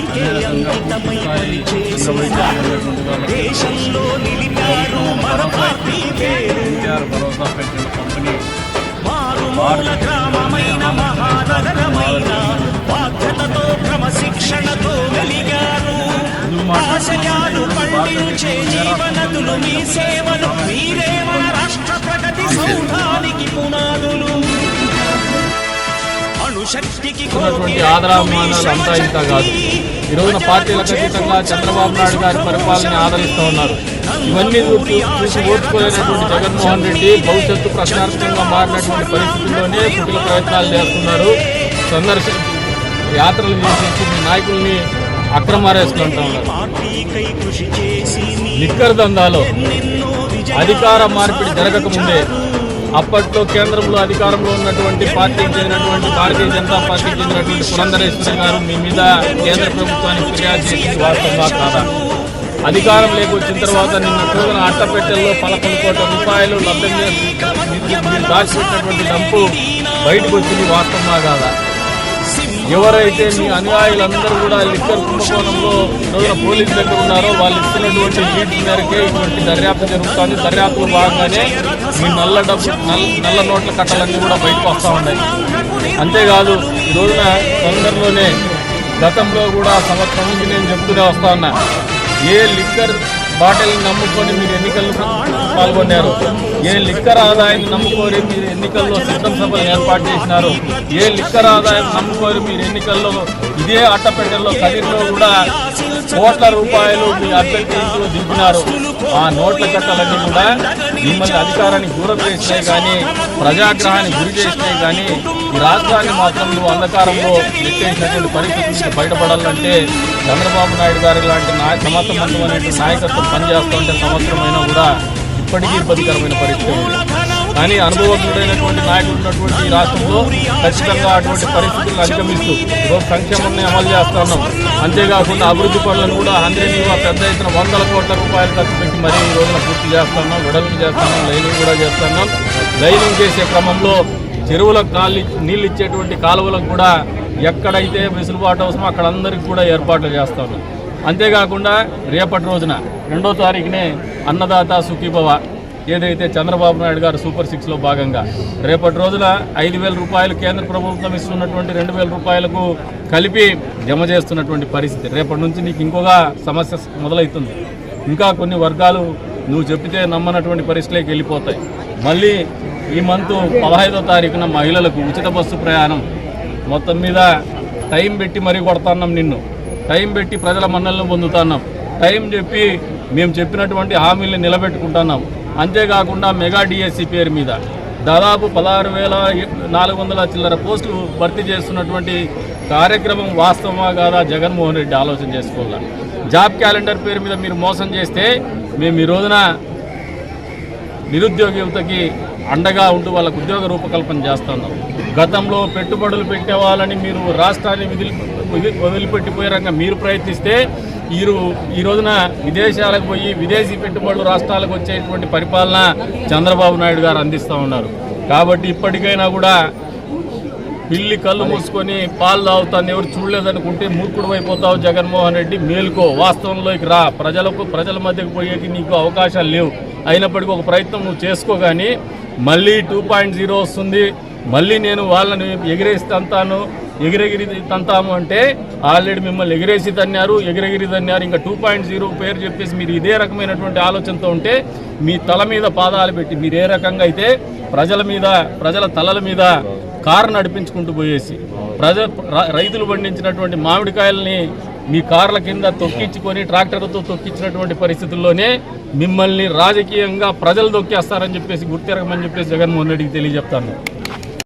పార్టీకే అంకితమై పనిచేసిన దేశంలో నిలిపారు మన పార్టీ పేరు. మారుమూల గ్రామమైన మహానగరమైన బాధ్యతతో క్రమశిక్షణతో వెలిగారు ఆశయాలు పండించే జీవనదులు మీ సేవలు మీరే మన రాష్ట్ర ప్రగతి సౌధానికి ఉన్నటువంటి ఆదరాభిమానాలు అంతా ఇంత కాదు. ఈ రోజున పార్టీలకు అతీతంగా చంద్రబాబు నాయుడు గారి పరిపాలన ఆదరిస్తూ ఉన్నారు. ఇవన్నీ చూసి చూసి ఓర్చుకోలేనటువంటి జగన్మోహన్ రెడ్డి భవిష్యత్తు ప్రశ్నార్థకంగా మారినటువంటి పరిస్థితుల్లోనే కుటిల ప్రయత్నాలు చేస్తున్నారు. సందర్శ యాత్రలు చేసేసి నాయకుల్ని అక్రమారేసుకుంటూ ఉన్నారు. లిక్కర్ దందాలో అధికార మార్పిడి జరగకముందే అప్పట్లో కేంద్రంలో అధికారంలో ఉన్నటువంటి పార్టీకి చెందినటువంటి భారతీయ జనతా పార్టీకి చెందినటువంటి పురంధరేశ్వరి గారు మీ మీద కేంద్ర ప్రభుత్వానికి ఫిర్యాదు చేసింది వాస్తవంగా కాదా? అధికారం లేకొచ్చిన తర్వాత నిన్న రోజున అట్టపెట్టెల్లో పదకొండు కోట్ల రూపాయలు లబ్ధం చేసి దాచిపెట్టినటువంటి డబ్బు బయటకు వచ్చింది వాస్తవంగా కాదా? ఎవరైతే మీ అనుయాయులందరూ కూడా లిక్కర్ కుంభకోణంలో ఈ రోజున పోలీసు దగ్గర ఉన్నారో వాళ్ళు ఇస్తున్నటువంటి లీడ్స్ మేరకే ఇటువంటి దర్యాప్తు జరుగుతుంది. దర్యాప్తులో భాగంగానే మీ నల్ల డబ్బు నల్ల నల్ల నోట్ల కట్టలన్నీ కూడా బయటకు వస్తూ ఉన్నాయి. అంతేకాదు ఈ రోజున తొందరలోనే గతంలో కూడా సంవత్సరం నుంచి నేను చెప్తూనే వస్తా ఉన్నా ఏ లిక్కర్ బాటిల్ నమ్ముకొని మీరు ఎన్నికల్లో పాల్గొన్నారు. ఏ లిక్కర్ ఆదాయం నమ్ముకొని మీరు ఎన్నికల్లో సిద్ధం సభలు ఏర్పాటు చేసినారు? ఏ లిక్కర్ ఆదాయం నమ్ముకొని మీరు ఎన్నికల్లో ఇదే అట్టపెట్టెల్లో కదిరిలో కూడా కోట్ల రూపాయలు మీ అభ్యర్థి దింపినారు. ఆ నోట్ల కట్టలన్నీ కూడా మిమ్మల్ని అధికారానికి దూరం చేసినాయి కానీ ప్రజాగ్రహాన్ని గురి చేసినాయి కానీ ఈ రాష్ట్రాన్ని మాత్రం నువ్వు అంధకారంలో నెట్టేసినటువంటి పరిస్థితి నుంచి బయటపడాలంటే చంద్రబాబు నాయుడు గారి లాంటి నాయ సమర్థవంతమైనటువంటి నాయకత్వం పనిచేస్తుంటే సంవత్సరమైనా కూడా ఇప్పటికీ ఇబ్బందికరమైన పరిస్థితి ఉంది. కానీ అనుభవజ్ఞుడైనటువంటి నాయకుడు ఉన్నటువంటి ఈ రాష్ట్రంలో ఖచ్చితంగా అటువంటి పరిస్థితులను అధిగమిస్తూ ఈరోజు సంక్షేమాన్ని అమలు చేస్తున్నాం అంతేకాకుండా అభివృద్ధి పనులను కూడా అందరినీ పెద్ద ఎత్తున వందల కోట్ల రూపాయలు ఖర్చు పెట్టి మరీ ఈ రోజున పూర్తి చేస్తున్నాం వెడల్పు చేస్తున్నాం లైనింగ్ కూడా చేస్తున్నాం లైనింగ్ చేసే క్రమంలో చెరువులకు కాళ్ళు నీళ్ళు ఇచ్చేటువంటి కాలువలకు కూడా ఎక్కడైతే వెసులుబాటు అవసరమో అక్కడ అందరికి కూడా ఏర్పాట్లు చేస్తాను అంతేకాకుండా రేపటి రోజున రెండో తారీఖునే అన్నదాత సుఖీభవ ఏదైతే చంద్రబాబు నాయుడు గారు సూపర్ సిక్స్లో భాగంగా రేపటి రోజున ఐదు వేల రూపాయలు కేంద్ర ప్రభుత్వం ఇస్తున్నటువంటి రెండు వేల రూపాయలకు కలిపి జమ చేస్తున్నటువంటి పరిస్థితి. రేపటి నుంచి నీకు ఇంకొక సమస్య మొదలవుతుంది. ఇంకా కొన్ని వర్గాలు నువ్వు చెప్పితే నమ్మనటువంటి పరిస్థితులకు వెళ్ళిపోతాయి. మళ్ళీ ఈ మంత్ పదహైదో తారీఖున మహిళలకు ఉచిత బస్సు ప్రయాణం. మొత్తం మీద టైం పెట్టి మరీ కొడతాన్నాం నిన్ను. టైం పెట్టి ప్రజల మన్నలను పొందుతున్నాం. టైం చెప్పి మేము చెప్పినటువంటి హామీల్ని నిలబెట్టుకుంటున్నాం. అంతేకాకుండా మెగా డిఎస్సి పేరు మీద దాదాపు పదహారు వేల నాలుగు వందల చిల్లర పోస్టులు భర్తీ చేస్తున్నటువంటి కార్యక్రమం వాస్తవమా కాదా జగన్మోహన్ రెడ్డి ఆలోచన చేసుకోవాలి? జాబ్ క్యాలెండర్ పేరు మీద మీరు మోసం చేస్తే మేము ఈ రోజున నిరుద్యోగ యువతకి అండగా ఉంటూ వాళ్ళకు ఉద్యోగ రూపకల్పన చేస్తున్నాం గతంలో పెట్టుబడులు పెట్టే వాళ్ళని మీరు రాష్ట్రాన్ని విదిలి వదిలిపెట్టిపోయే మీరు ప్రయత్నిస్తే మీరు ఈ రోజున విదేశాలకు పోయి విదేశీ పెట్టుబడులు రాష్ట్రాలకు వచ్చేటువంటి పరిపాలన చంద్రబాబు నాయుడు గారు అందిస్తూ ఉన్నారు. కాబట్టి ఇప్పటికైనా కూడా పిల్లి కళ్ళు మూసుకొని పాలు తాగుతాను ఎవరు చూడలేదనుకుంటే మూర్ఖుడు అయిపోతావు జగన్మోహన్ రెడ్డి మేలుకో వాస్తవంలోకి రా. ప్రజలకు ప్రజల మధ్యకు పోయేకి నీకు అవకాశాలు లేవు. అయినప్పటికీ ఒక ప్రయత్నం నువ్వు చేసుకో కానీ మళ్ళీ టూ పాయింట్ జీరో వస్తుంది. మళ్ళీ నేను వాళ్ళని ఎగిరేసి తంతాను. ఎగిరెగిరి తంతాము అంటే ఆల్రెడీ మిమ్మల్ని ఎగిరేసి తన్నారు. ఎగిరెగిరి తన్నారు. ఇంకా టూ పాయింట్ జీరో పేరు చెప్పేసి మీరు ఇదే రకమైనటువంటి ఆలోచనతో ఉంటే మీ తల మీద పాదాలు పెట్టి మీరు ఏ రకంగా అయితే ప్రజల మీద ప్రజల తలల మీద కారు నడిపించుకుంటూ పోయేసి ప్రజ రైతులు పండించినటువంటి మామిడికాయల్ని మీ కార్ల కింద తొక్కించుకొని ట్రాక్టర్లతో తొక్కించినటువంటి పరిస్థితుల్లోనే మిమ్మల్ని రాజకీయంగా ప్రజలు తొక్కేస్తారని చెప్పేసి గుర్తిరగమని చెప్పేసి జగన్మోహన్ రెడ్డికి తెలియజెప్తాను.